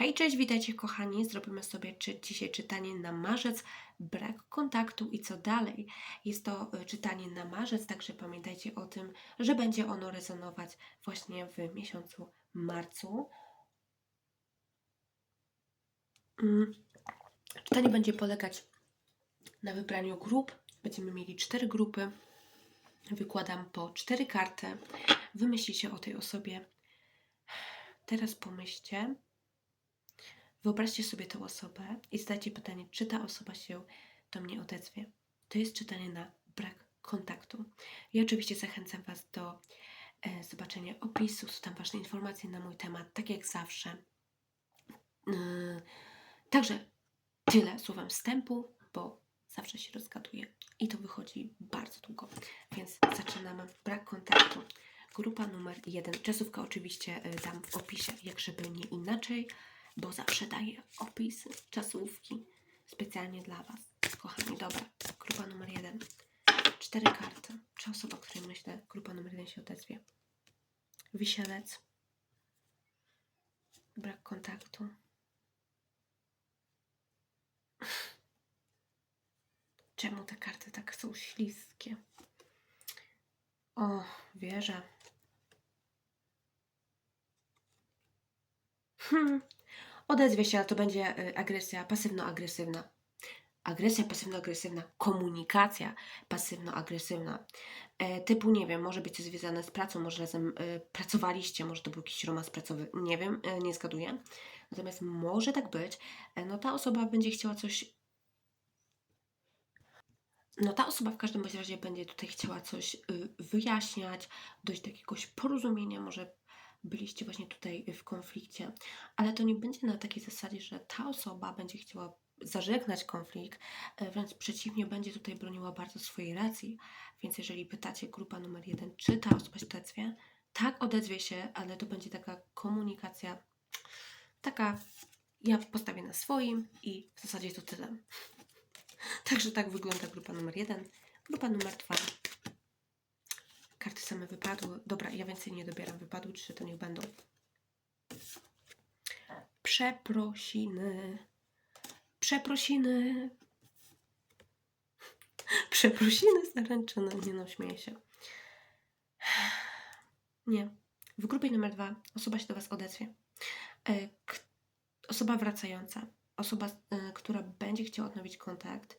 Hej, cześć, witajcie kochani. Zrobimy sobie czy, dzisiaj czytanie na marzec, brak kontaktu i co dalej. Jest to y, czytanie na marzec, także pamiętajcie o tym, że będzie ono rezonować właśnie w miesiącu marcu. Mm, Czytanie będzie polegać na wybraniu grup. Będziemy mieli cztery grupy. Wykładam po cztery karty. Wymyślicie o tej osobie. Teraz pomyślcie. Wyobraźcie sobie tę osobę i zadajcie pytanie, czy ta osoba się do mnie odezwie. To jest czytanie na brak kontaktu. I oczywiście zachęcam Was do e, zobaczenia opisu, są tam ważne informacje na mój temat, tak jak zawsze. Yy, także tyle słowem wstępu, bo zawsze się rozgaduję i to wychodzi bardzo długo. Więc zaczynamy. Brak kontaktu. Grupa numer jeden. Czasówka oczywiście y, dam w opisie, jak żeby nie inaczej, bo zawsze daję opisy, czasówki specjalnie dla Was. Kochani, dobra. Grupa numer jeden. Cztery karty. Czy osoba, o której myślę, grupa numer jeden się odezwie? Wisielec. Brak kontaktu. Czemu te karty tak są śliskie? O, wierzę. Hmm. Odezwie się, ale to będzie y, agresja pasywno-agresywna. Agresja pasywno-agresywna, komunikacja pasywno-agresywna. E, typu, nie wiem, może być to związane z pracą, może razem e, pracowaliście, może to był jakiś romans pracowy, nie wiem, e, nie zgaduję. Natomiast może tak być, e, no ta osoba będzie chciała coś no ta osoba w każdym razie będzie tutaj chciała coś y, wyjaśniać, dojść do jakiegoś porozumienia, może byliście właśnie tutaj w konflikcie, ale to nie będzie na takiej zasadzie, że ta osoba będzie chciała zażegnać konflikt, e, wręcz przeciwnie, będzie tutaj broniła bardzo swojej racji. Więc jeżeli pytacie grupa numer jeden, czy ta osoba się odezwie, tak odezwie się, ale to będzie taka komunikacja, taka ja postawię na swoim i w zasadzie to tyle. Także tak wygląda grupa numer jeden. Grupa numer dwa. Karty same wypadły. Dobra, ja więcej nie dobieram. Wypadły trzy, to niech będą. Przeprosiny. Przeprosiny. Przeprosiny zaręczyny. Nie no, śmieję się. Nie. W grupie numer dwa osoba się do Was odezwie. E, Osoba wracająca osoba, e, która będzie chciała odnowić kontakt,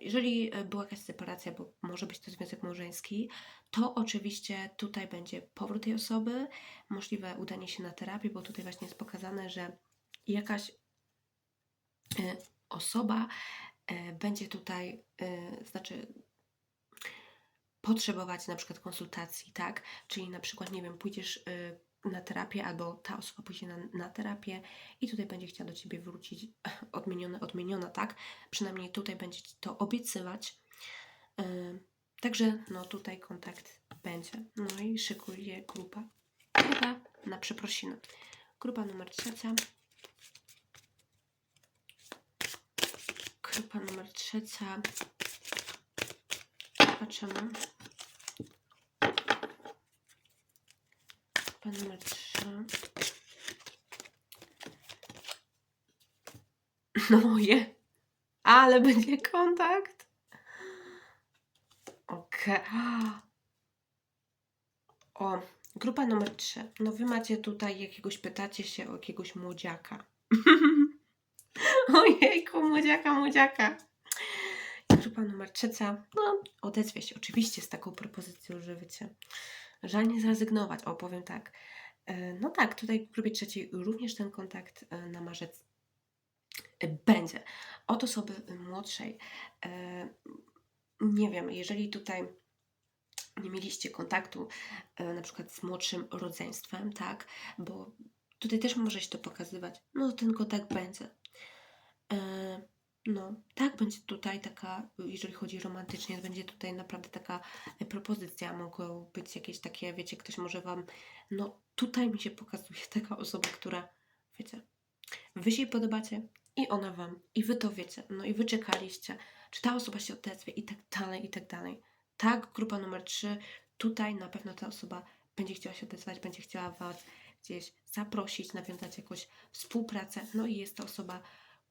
jeżeli e, była jakaś separacja, bo może być to związek małżeński, to oczywiście tutaj będzie powrót tej osoby, możliwe udanie się na terapię, bo tutaj właśnie jest pokazane, że jakaś e, osoba e, będzie tutaj, znaczy potrzebować na przykład konsultacji, tak? Czyli na przykład, nie wiem, pójdziesz na terapię, albo ta osoba pójdzie na, na terapię i tutaj będzie chciała do ciebie wrócić odmieniona, odmieniona, tak? Przynajmniej tutaj będzie ci to obiecywać. Y, Także no tutaj kontakt będzie. No i szykuje grupa. Grupa na przeprosiny. Grupa numer trzecia. Grupa numer trzecia. Patrzymy. Numer trzy. No moje. Ale będzie kontakt. Okej. O, grupa numer 3. No wy macie tutaj jakiegoś, pytacie się o jakiegoś młodziaka. Ojejku, młodziaka, młodziaka. Grupa numer trzecia, no odezwie się oczywiście z taką propozycją, że wiecie, żal nie zrezygnować. O, powiem tak. E, No tak, tutaj w grupie trzeciej również ten kontakt e, na marzec e, będzie. Od osoby młodszej. Nie wiem, jeżeli tutaj nie mieliście kontaktu na przykład z młodszym rodzeństwem, tak, bo tutaj też może się to pokazywać, no ten kontakt będzie. No, tak, będzie tutaj taka, jeżeli chodzi romantycznie, będzie tutaj naprawdę taka e, propozycja. Mogą być jakieś takie, wiecie, ktoś może Wam, no tutaj mi się pokazuje taka osoba, która, wiecie, Wy się jej podobacie i ona Wam, i Wy to wiecie, no i Wy czekaliście, czy ta osoba się odezwie i tak dalej, i tak dalej. Tak, grupa numer 3, tutaj na pewno ta osoba będzie chciała się odezwać, będzie chciała Was gdzieś zaprosić, nawiązać jakąś współpracę. No i jest to osoba,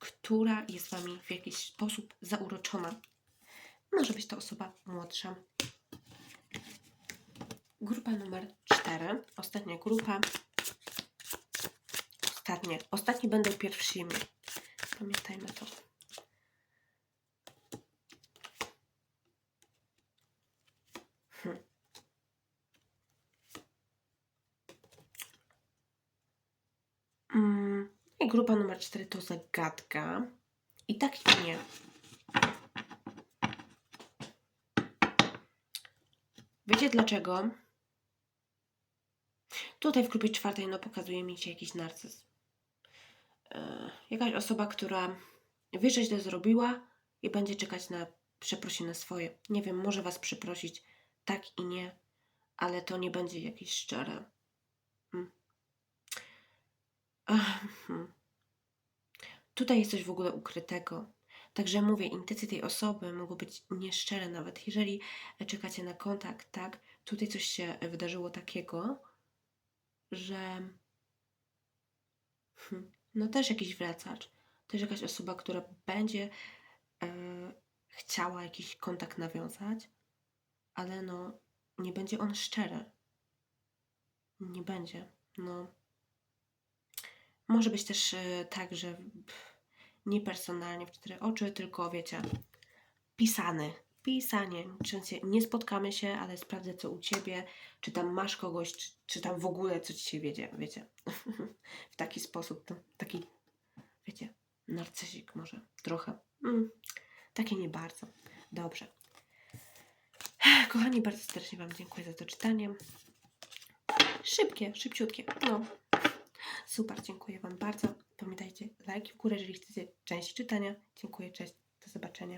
która jest Wami w jakiś sposób zauroczona. Może być to osoba młodsza. Grupa numer 4. Ostatnia grupa. Ostatnie. Ostatni będą pierwszymi. Pamiętajmy to. Hm. Mm, I grupa numer 4 to zagadka. I tak i nie. Wiecie dlaczego? Tutaj w grupie czwartej no, pokazuje mi się jakiś narcyz. E, jakaś osoba, która wie, że źle zrobiła i będzie czekać na przeprosiny swoje. Nie wiem, może was przeprosić tak i nie, ale to nie będzie jakieś szczere. Mm. Ach, hmm. Tutaj jest coś w ogóle ukrytego. Także mówię, intencje tej osoby mogą być nieszczere nawet. Jeżeli czekacie na kontakt, tak? Tutaj coś się wydarzyło takiego, że hmm, no też jakiś wracacz, też jakaś osoba, która będzie e, chciała jakiś kontakt nawiązać, ale no nie będzie on szczery. Nie będzie. No. Może być też e, tak, że nie personalnie w cztery oczy, tylko wiecie, pisany. Pisanie. Częściej nie spotkamy się, ale sprawdzę co u ciebie, czy tam masz kogoś, czy, czy tam w ogóle co ci się wiedzie, wiecie. w taki sposób, taki, wiecie, narcyzik może trochę. Mm, taki nie bardzo. Dobrze. Kochani, bardzo serdecznie Wam dziękuję za to czytanie. Szybkie, szybciutkie. No. Super, dziękuję Wam bardzo. Pamiętajcie, lajki w górę, jeżeli chcecie część czytania. Dziękuję, cześć, do zobaczenia.